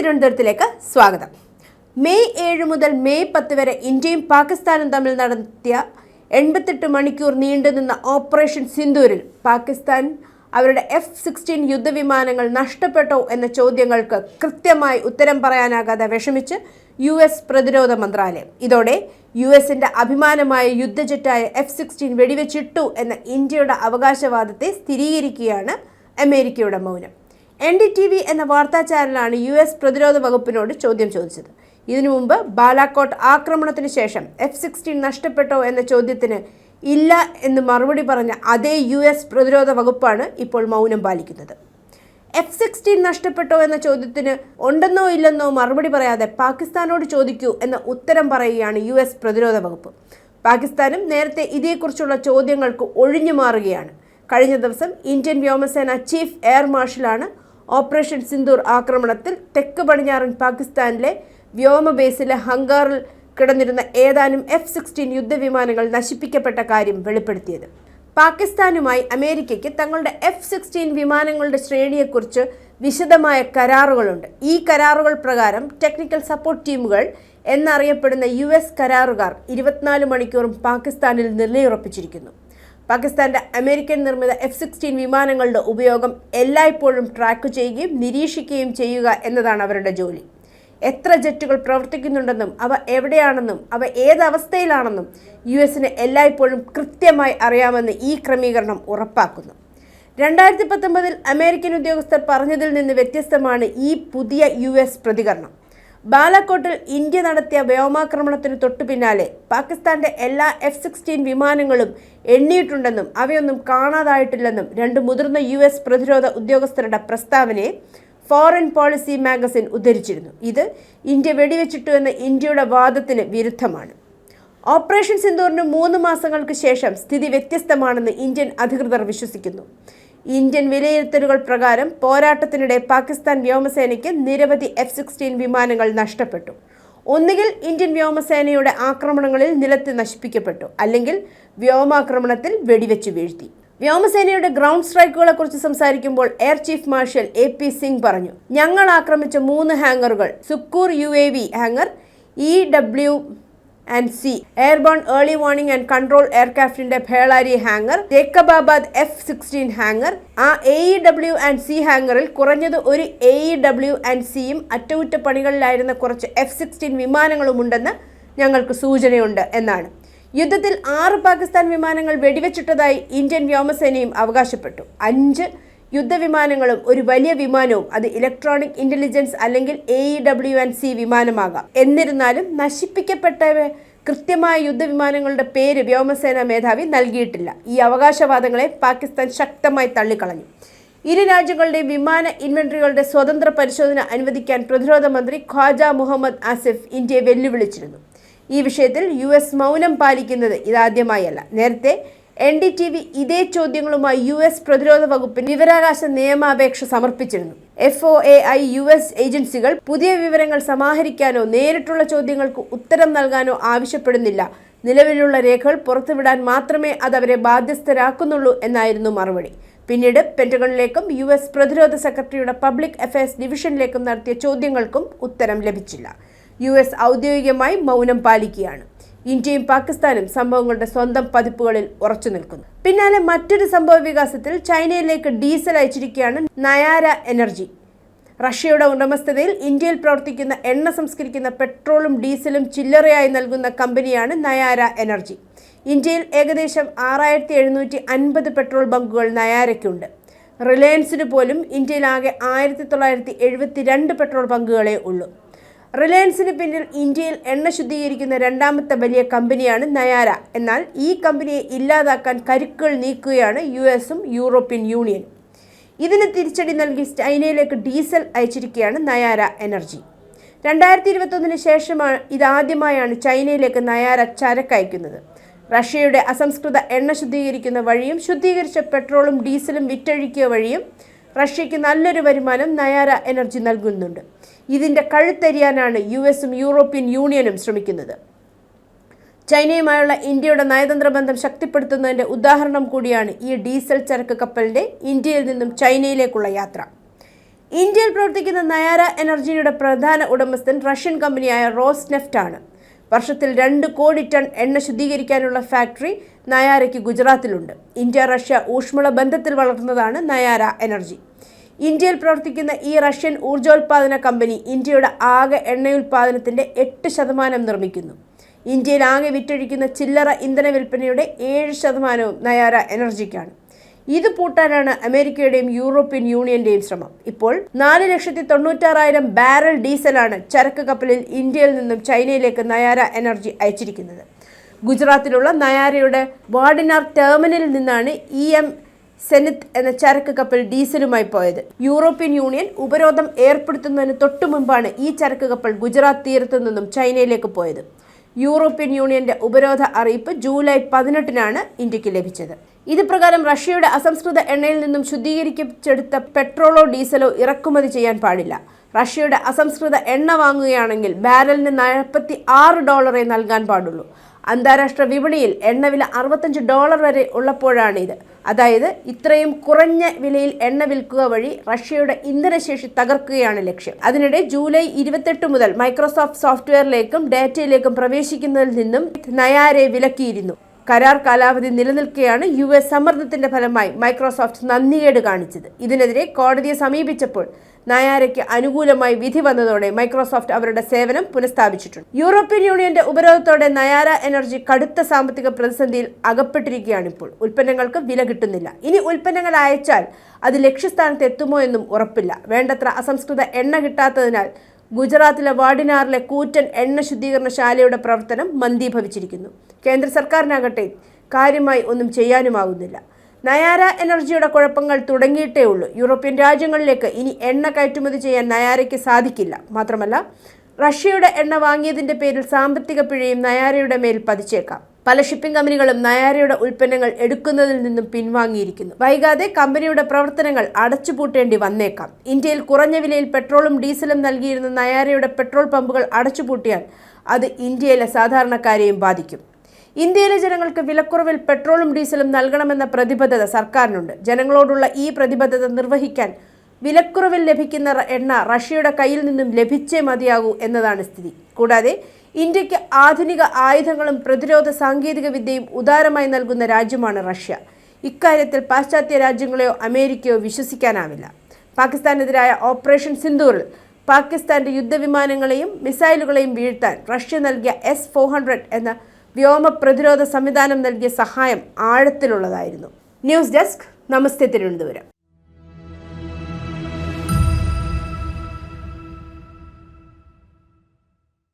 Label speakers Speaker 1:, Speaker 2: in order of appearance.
Speaker 1: തിരുവനന്തപുരത്തിലേക്ക് സ്വാഗതം. മെയ് ഏഴ് മുതൽ മെയ് പത്ത് വരെ ഇന്ത്യയും പാകിസ്ഥാനും തമ്മിൽ നടത്തിയ എൺപത്തെട്ട് മണിക്കൂർ നീണ്ടുനിന്ന ഓപ്പറേഷൻ സിന്ദൂരിൽ പാകിസ്ഥാൻ അവരുടെ എഫ് സിക്സ്റ്റീൻ യുദ്ധവിമാനങ്ങൾ നഷ്ടപ്പെട്ടോ എന്ന ചോദ്യങ്ങൾക്ക് കൃത്യമായി ഉത്തരം പറയാനാകാതെ വിഷമിച്ച് യു എസ് പ്രതിരോധ മന്ത്രാലയം. ഇതോടെ യു എസിന്റെ അഭിമാനമായ യുദ്ധജെറ്റായ എഫ് സിക്സ്റ്റീൻ വെടിവെച്ചിട്ടു എന്ന ഇന്ത്യയുടെ അവകാശവാദത്തെ സ്ഥിരീകരിക്കുകയാണ് അമേരിക്കയുടെ മൗനം. എൻ ഡി ടി വി എന്ന വാർത്താ ചാനലാണ് യു എസ് പ്രതിരോധ വകുപ്പിനോട് ചോദ്യം ചോദിച്ചത്. ഇതിനു മുമ്പ് ബാലാക്കോട്ട് ആക്രമണത്തിന് ശേഷം എഫ് സിക്സ്റ്റീൻ നഷ്ടപ്പെട്ടോ എന്ന ചോദ്യത്തിന് ഇല്ല എന്ന് മറുപടി പറഞ്ഞ അതേ യു എസ് പ്രതിരോധ വകുപ്പാണ് ഇപ്പോൾ മൗനം പാലിക്കുന്നത്. എഫ് സിക്സ്റ്റീൻ നഷ്ടപ്പെട്ടോ എന്ന ചോദ്യത്തിന് ഉണ്ടെന്നോ ഇല്ലെന്നോ മറുപടി പറയാതെ പാകിസ്ഥാനോട് ചോദിക്കൂ എന്ന ഉത്തരം പറയുകയാണ് യു എസ് പ്രതിരോധ വകുപ്പ്. പാകിസ്ഥാനും നേരത്തെ ഇതേക്കുറിച്ചുള്ള ചോദ്യങ്ങൾക്ക് ഒഴിഞ്ഞു മാറുകയാണ്. കഴിഞ്ഞ ദിവസം ഇന്ത്യൻ വ്യോമസേന ചീഫ് എയർ മാർഷലാണ് ഓപ്പറേഷൻ സിന്ദൂർ ആക്രമണത്തിൽ തെക്ക് പടിഞ്ഞാറൻ പാകിസ്ഥാനിലെ വ്യോമ ബേസിലെ ഹങ്കാറിൽ കിടന്നിരുന്ന ഏതാനും എഫ് സിക്സ്റ്റീൻ യുദ്ധവിമാനങ്ങൾ നശിപ്പിക്കപ്പെട്ട കാര്യം വെളിപ്പെടുത്തിയത്. പാകിസ്ഥാനുമായി അമേരിക്കയ്ക്ക് തങ്ങളുടെ എഫ് സിക്സ്റ്റീൻ വിമാനങ്ങളുടെ ശ്രേണിയെക്കുറിച്ച് വിശദമായ കരാറുകളുണ്ട്. ഈ കരാറുകൾ പ്രകാരം ടെക്നിക്കൽ സപ്പോർട്ട് ടീമുകൾ എന്നറിയപ്പെടുന്ന യു എസ് കരാറുകാർ ഇരുപത്തിനാല് മണിക്കൂറും പാകിസ്ഥാനിൽ നിലയുറപ്പിച്ചിരിക്കുന്നു. പാകിസ്ഥാന്റെ അമേരിക്കൻ നിർമ്മിത എഫ് സിക്സ്റ്റീൻ വിമാനങ്ങളുടെ ഉപയോഗം എല്ലായ്പ്പോഴും ട്രാക്ക് ചെയ്യുകയും നിരീക്ഷിക്കുകയും ചെയ്യുക എന്നതാണ് അവരുടെ ജോലി. എത്ര ജെറ്റുകൾ പ്രവർത്തിക്കുന്നുണ്ടെന്നും അവ എവിടെയാണെന്നും അവ ഏത് അവസ്ഥയിലാണെന്നും യു എസിന് എല്ലായ്പ്പോഴും കൃത്യമായി അറിയാമെന്ന് ഈ ക്രമീകരണം ഉറപ്പാക്കുന്നു. രണ്ടായിരത്തി പത്തൊമ്പതിൽ അമേരിക്കൻ ഉദ്യോഗസ്ഥർ പറഞ്ഞതിൽ നിന്ന് വ്യത്യസ്തമാണ് ഈ പുതിയ യു പ്രതികരണം. ബാലാക്കോട്ടിൽ ഇന്ത്യ നടത്തിയ വ്യോമാക്രമണത്തിന് തൊട്ടു പിന്നാലെ പാകിസ്ഥാന്റെ എല്ലാ എഫ് സിക്സ്റ്റീൻ വിമാനങ്ങളും എണ്ണിയിട്ടുണ്ടെന്നും അവയൊന്നും കാണാതായിട്ടില്ലെന്നും രണ്ട് മുതിർന്ന യു എസ് പ്രതിരോധ ഉദ്യോഗസ്ഥരുടെ പ്രസ്താവനയെ ഫോറിൻ പോളിസി മാഗസിൻ ഉദ്ധരിച്ചിരുന്നു. ഇത് ഇന്ത്യ വെടിവെച്ചിട്ടു എന്ന ഇന്ത്യയുടെ വാദത്തിന് വിരുദ്ധമാണ്. ഓപ്പറേഷൻ സിന്ദൂറിന് മൂന്ന് മാസങ്ങൾക്ക് ശേഷം സ്ഥിതി വ്യത്യസ്തമാണെന്ന് ഇന്ത്യൻ അധികൃതർ വിശ്വസിക്കുന്നു. ഇന്ത്യൻ വിലയിരുത്തലുകൾ പ്രകാരം പോരാട്ടത്തിനിടെ പാകിസ്ഥാൻ വ്യോമസേനയ്ക്ക് നിരവധി എഫ് സിക്സ്റ്റീൻ വിമാനങ്ങൾ നഷ്ടപ്പെട്ടു. ഒന്നുകിൽ ഇന്ത്യൻ വ്യോമസേനയുടെ ആക്രമണങ്ങളിൽ നിലത്ത് നശിപ്പിക്കപ്പെട്ടു അല്ലെങ്കിൽ വ്യോമാക്രമണത്തിൽ വെടിവെച്ച് വീഴ്ത്തി. വ്യോമസേനയുടെ ഗ്രൗണ്ട് സ്ട്രൈക്കുകളെ കുറിച്ച് സംസാരിക്കുമ്പോൾ air chief marshal A P Singh പറഞ്ഞു ഞങ്ങൾ ആക്രമിച്ച മൂന്ന് ഹാങ്ങറുകൾ Sukkur U A V hangar E W and C airborne early warning and control എയർക്രാഫ്റ്റിന്റെ Bholari hangar Jacobabad F sixteen hangar ആ A E W and C ഹാങ്ങറിൽ കുറഞ്ഞത് ഒരു A E W and സിയും അറ്റകുറ്റപ്പണികളിലായിരുന്ന കുറച്ച് F sixteen വിമാനങ്ങളുമുണ്ടെന്ന് ഞങ്ങൾക്ക് സൂചനയുണ്ട് എന്നാണ്. യുദ്ധത്തിൽ ആറ് പാകിസ്ഥാൻ വിമാനങ്ങൾ വെടിവെച്ചിട്ടതായി ഇന്ത്യൻ വ്യോമസേനയും അവകാശപ്പെട്ടു. അഞ്ച് യുദ്ധവിമാനങ്ങളും ഒരു വലിയ വിമാനവും അത് ഇലക്ട്രോണിക് ഇന്റലിജൻസ് അല്ലെങ്കിൽ A E W and C വിമാനമാകാം. എന്നിരുന്നാലും നശിപ്പിക്കപ്പെട്ട കൃത്യമായ യുദ്ധവിമാനങ്ങളുടെ പേര് വ്യോമസേന മേധാവി നൽകിയിട്ടില്ല. ഈ അവകാശവാദങ്ങളെ പാകിസ്ഥാൻ ശക്തമായി തള്ളിക്കളഞ്ഞു. ഇരു രാജ്യങ്ങളുടെയും വിമാന ഇൻവെന്ററികളുടെ സ്വതന്ത്ര പരിശോധന അനുവദിക്കാൻ പ്രതിരോധ മന്ത്രി ഖ്വാജ മുഹമ്മദ് ആസിഫ് ഇന്ത്യയെ വെല്ലുവിളിച്ചിരുന്നു. ഈ വിഷയത്തിൽ യു എസ് മൗനം പാലിക്കുന്നത് ഇതാദ്യമായല്ല. നേരത്തെ എൻ ഡി ടി വി ഇതേ ചോദ്യങ്ങളുമായി യു എസ് പ്രതിരോധ വകുപ്പിന് വിവരാകാശ നിയമാപേക്ഷ സമർപ്പിച്ചിരുന്നു. F O A I U S ഏജൻസികൾ പുതിയ വിവരങ്ങൾ സമാഹരിക്കാനോ നേരിട്ടുള്ള ചോദ്യങ്ങൾക്ക് ഉത്തരം നൽകാനോ ആവശ്യപ്പെടുന്നില്ല. നിലവിലുള്ള രേഖകൾ പുറത്തുവിടാൻ മാത്രമേ അതവരെ ബാധ്യസ്ഥരാക്കുന്നുള്ളൂ എന്നായിരുന്നു മറുപടി. പിന്നീട് പെന്റഗണിലേക്കും യു എസ് പ്രതിരോധ സെക്രട്ടറിയുടെ പബ്ലിക് അഫയേഴ്സ് ഡിവിഷനിലേക്കും നടത്തിയ ചോദ്യങ്ങൾക്കും ഉത്തരം ലഭിച്ചില്ല. യു എസ് ഔദ്യോഗികമായി മൗനം പാലിക്കുകയാണ്. ഇന്ത്യയും പാകിസ്ഥാനും സംഭവങ്ങളുടെ സ്വന്തം പതിപ്പുകളിൽ ഉറച്ചു നിൽക്കുന്നു. പിന്നാലെ മറ്റൊരു സംഭവ വികാസത്തിൽ ചൈനയിലേക്ക് ഡീസൽ അയച്ചിരിക്കുകയാണ് നയാര എനർജി. റഷ്യയുടെ ഉടമസ്ഥതയിൽ ഇന്ത്യയിൽ പ്രവർത്തിക്കുന്ന എണ്ണ സംസ്കരിക്കുന്ന പെട്രോളും ഡീസലും ചില്ലറയായി നൽകുന്ന കമ്പനിയാണ് നയാര എനർജി. ഇന്ത്യയിൽ ഏകദേശം ആറായിരത്തി എഴുന്നൂറ്റി അൻപത് പെട്രോൾ ബങ്കുകൾ നയാരയ്ക്കുണ്ട്. റിലയൻസിന് പോലും ഇന്ത്യയിലാകെ ആയിരത്തി തൊള്ളായിരത്തി എഴുപത്തി രണ്ട് പെട്രോൾ ബങ്കുകളേ ഉള്ളൂ. റിലയൻസിന് പിന്നിൽ ഇന്ത്യയിൽ എണ്ണ ശുദ്ധീകരിക്കുന്ന രണ്ടാമത്തെ വലിയ കമ്പനിയാണ് നയാര. എന്നാൽ ഈ കമ്പനിയെ ഇല്ലാതാക്കാൻ കരുക്കൾ നീക്കുകയാണ് യു എസും യൂറോപ്യൻ യൂണിയനും. ഇതിന് തിരിച്ചടി നൽകി ചൈനയിലേക്ക് ഡീസൽ അയച്ചിരിക്കുകയാണ് നയാര എനർജി. രണ്ടായിരത്തി ഇരുപത്തൊന്നിന് ശേഷമാണ് ഇതാദ്യമായാണ് ചൈനയിലേക്ക് നയാര ചരക്ക് അയക്കുന്നത്. റഷ്യയുടെ അസംസ്കൃത എണ്ണ ശുദ്ധീകരിക്കുന്ന വഴിയും ശുദ്ധീകരിച്ച പെട്രോളും ഡീസലും വിറ്റഴിക്കുക വഴിയും റഷ്യയ്ക്ക് നല്ലൊരു വരുമാനം നയാര എനർജി നൽകുന്നുണ്ട്. ഇതിന്റെ കഴുത്തരിയാനാണ് യു എസും യൂറോപ്യൻ യൂണിയനും ശ്രമിക്കുന്നത്. ചൈനയുമായുള്ള ഇന്ത്യയുടെ നയതന്ത്ര ബന്ധം ശക്തിപ്പെടുത്തുന്നതിന്റെ ഉദാഹരണം കൂടിയാണ് ഈ ഡീസൽ ചരക്ക് കപ്പലിന്റെ ഇന്ത്യയിൽ നിന്നും ചൈനയിലേക്കുള്ള യാത്ര. ഇന്ത്യയിൽ പ്രവർത്തിക്കുന്ന നയാര എനർജിയുടെ പ്രധാന ഉടമസ്ഥൻ റഷ്യൻ കമ്പനിയായ റോസ് നെഫ്റ്റ് ആണ് വർഷത്തിൽ രണ്ട് കോടി ടൺ എണ്ണ ശുദ്ധീകരിക്കാനുള്ള ഫാക്ടറി നയാരയ്ക്ക് ഗുജറാത്തിലുണ്ട്. ഇന്ത്യ റഷ്യ ഊഷ്മള ബന്ധത്തിൽ വളർന്നതാണ് നയാര എനർജി. ഇന്ത്യയിൽ പ്രവർത്തിക്കുന്ന ഈ റഷ്യൻ ഊർജോൽപാദന കമ്പനി ഇന്ത്യയുടെ ആകെ എണ്ണയുൽപാദനത്തിന്റെ എട്ട് ശതമാനം നിർമ്മിക്കുന്നു. ഇന്ത്യയിൽ ആകെ വിറ്റഴിക്കുന്ന ചില്ലറ ഇന്ധന വിൽപ്പനയുടെ ഏഴ് ശതമാനവും നയാര എനർജിക്കാണ്. ഇത് പൂട്ടാനാണ് അമേരിക്കയുടെയും യൂറോപ്യൻ യൂണിയന്റെയും ശ്രമം. ഇപ്പോൾ നാല് ലക്ഷത്തി തൊണ്ണൂറ്റാറായിരം ബാരൽ ഡീസലാണ് ചരക്ക് കപ്പലിൽ ഇന്ത്യയിൽ നിന്നും ചൈനയിലേക്ക് നയാര എനർജി അയച്ചിരിക്കുന്നത്. ഗുജറാത്തിലുള്ള നയാരയുടെ വാഡിനാർ ടെർമിനലിൽ നിന്നാണ് ഇ എം സെനിത്ത് എന്ന ചരക്ക് കപ്പൽ ഡീസലുമായി പോയത്. യൂറോപ്യൻ യൂണിയൻ ഉപരോധം ഏർപ്പെടുത്തുന്നതിന് തൊട്ടു മുമ്പാണ് ഈ ചരക്ക് കപ്പൽ ഗുജറാത്ത് തീരത്തു നിന്നും ചൈനയിലേക്ക് പോയത്. യൂറോപ്യൻ യൂണിയന്റെ ഉപരോധ അറിയിപ്പ് ജൂലൈ പതിനെട്ടിനാണ് ഇന്ത്യയ്ക്ക് ലഭിച്ചത്. ഇത് പ്രകാരം റഷ്യയുടെ അസംസ്കൃത എണ്ണയിൽ നിന്നും ശുദ്ധീകരിക്കപ്പെടുത്ത പെട്രോളോ ഡീസലോ ഇറക്കുമതി ചെയ്യാൻ പാടില്ല. റഷ്യയുടെ അസംസ്കൃത എണ്ണ വാങ്ങുകയാണെങ്കിൽ ബാരലിന് നാൽപ്പത്തി ആറ് ഡോളറേ നൽകാൻ പാടുള്ളൂ. അന്താരാഷ്ട്ര വിപണിയിൽ എണ്ണവില അറുപത്തഞ്ച് ഡോളർ വരെ ഉള്ളപ്പോഴാണ് ഇത് അതായത് ഇത്രയും കുറഞ്ഞ വിലയിൽ എണ്ണ വിൽക്കുക വഴി റഷ്യയുടെ ഇന്ധനശേഷി തകർക്കുകയാണ് ലക്ഷ്യം. അതിനിടെ ജൂലൈ ഇരുപത്തെട്ട് മുതൽ മൈക്രോസോഫ്റ്റ് സോഫ്റ്റ്വെയറിലേക്കും ഡാറ്റയിലേക്കും പ്രവേശിക്കുന്നതിൽ നിന്നും നയാരെ വിലക്കിയിരുന്നു. കരാർ കാലാവധി നിലനിൽക്കെയാണ് യു എസ് സമ്മർദ്ദത്തിന്റെ ഫലമായി മൈക്രോസോഫ്റ്റ് നന്ദികേട് കാണിച്ചത്. ഇതിനെതിരെ കോടതിയെ സമീപിച്ചപ്പോൾ നയാരയ്ക്ക് അനുകൂലമായി വിധി വന്നതോടെ മൈക്രോസോഫ്റ്റ് അവരുടെ സേവനം പുനഃസ്ഥാപിച്ചിട്ടുണ്ട്. യൂറോപ്യൻ യൂണിയന്റെ ഉപരോധത്തോടെ നയാര എനർജി കടുത്ത സാമ്പത്തിക പ്രതിസന്ധിയിൽ അകപ്പെട്ടിരിക്കുകയാണ് ഇപ്പോൾ ഉൽപ്പന്നങ്ങൾക്ക് വില കിട്ടുന്നില്ല. ഇനി ഉൽപ്പന്നങ്ങൾ അയച്ചാൽ അത് ലക്ഷ്യസ്ഥാനത്ത് എത്തുമോ എന്നും ഉറപ്പില്ല. വേണ്ടത്ര അസംസ്കൃത എണ്ണ കിട്ടാത്തതിനാൽ ഗുജറാത്തിലെ വാഡിനാറിലെ കൂറ്റൻ എണ്ണ ശുദ്ധീകരണശാലയുടെ പ്രവർത്തനം മന്ദീഭവിച്ചിരിക്കുന്നു. കേന്ദ്ര സർക്കാരിനാകട്ടെ കാര്യമായി ഒന്നും ചെയ്യാനുമാകുന്നില്ല നയാര എനർജിയുടെ കുഴപ്പങ്ങൾ തുടങ്ങിയിട്ടേ ഉള്ളൂ. യൂറോപ്യൻ രാജ്യങ്ങളിലേക്ക് ഇനി എണ്ണ കയറ്റുമതി ചെയ്യാൻ നയാരയ്ക്ക് സാധിക്കില്ല. മാത്രമല്ല റഷ്യയുടെ എണ്ണ വാങ്ങിയതിന്റെ പേരിൽ സാമ്പത്തിക പിഴയും നയാരയുടെ മേൽ പതിച്ചേക്കാം. പല ഷിപ്പിംഗ് കമ്പനികളും നയാരയുടെ ഉൽപ്പന്നങ്ങൾ എടുക്കുന്നതിൽ നിന്നും പിൻവാങ്ങിയിരിക്കുന്നു. വൈകാതെ കമ്പനിയുടെ പ്രവർത്തനങ്ങൾ അടച്ചുപൂട്ടേണ്ടി വന്നേക്കാം. ഇന്ത്യയിൽ കുറഞ്ഞ വിലയിൽ പെട്രോളും ഡീസലും നൽകിയിരുന്ന നയാരയുടെ പെട്രോൾ പമ്പുകൾ അടച്ചുപൂട്ടിയാൽ അത് ഇന്ത്യയിലെ സാധാരണക്കാരെയും ബാധിക്കും. ഇന്ത്യയിലെ ജനങ്ങൾക്ക് വിലക്കുറവിൽ പെട്രോളും ഡീസലും നൽകണമെന്ന പ്രതിബദ്ധത സർക്കാരിനുണ്ട്. ജനങ്ങളോടുള്ള ഈ പ്രതിബദ്ധത നിർവഹിക്കാൻ വിലക്കുറവിൽ ലഭിക്കുന്ന എണ്ണ റഷ്യയുടെ കയ്യിൽ നിന്നും ലഭിച്ചേ മതിയാകൂ എന്നതാണ് സ്ഥിതി. കൂടാതെ ഇന്ത്യയ്ക്ക് ആധുനിക ആയുധങ്ങളും പ്രതിരോധ സാങ്കേതിക വിദ്യയും ഉദാരമായി നൽകുന്ന രാജ്യമാണ് റഷ്യ. ഇക്കാര്യത്തിൽ പാശ്ചാത്യ രാജ്യങ്ങളെയോ അമേരിക്കയോ വിശ്വസിക്കാനാവില്ല. പാകിസ്ഥാനെതിരായ ഓപ്പറേഷൻ സിന്ദൂറിൽ പാകിസ്ഥാന്റെ യുദ്ധവിമാനങ്ങളെയും മിസൈലുകളെയും വീഴ്ത്താൻ റഷ്യ നൽകിയ എസ് ഫോർ എന്ന വ്യോമ പ്രതിരോധ സംവിധാനം നൽകിയ സഹായം ആഴത്തിലുള്ളതായിരുന്നു. News desk namaste Thiruvananthapuram.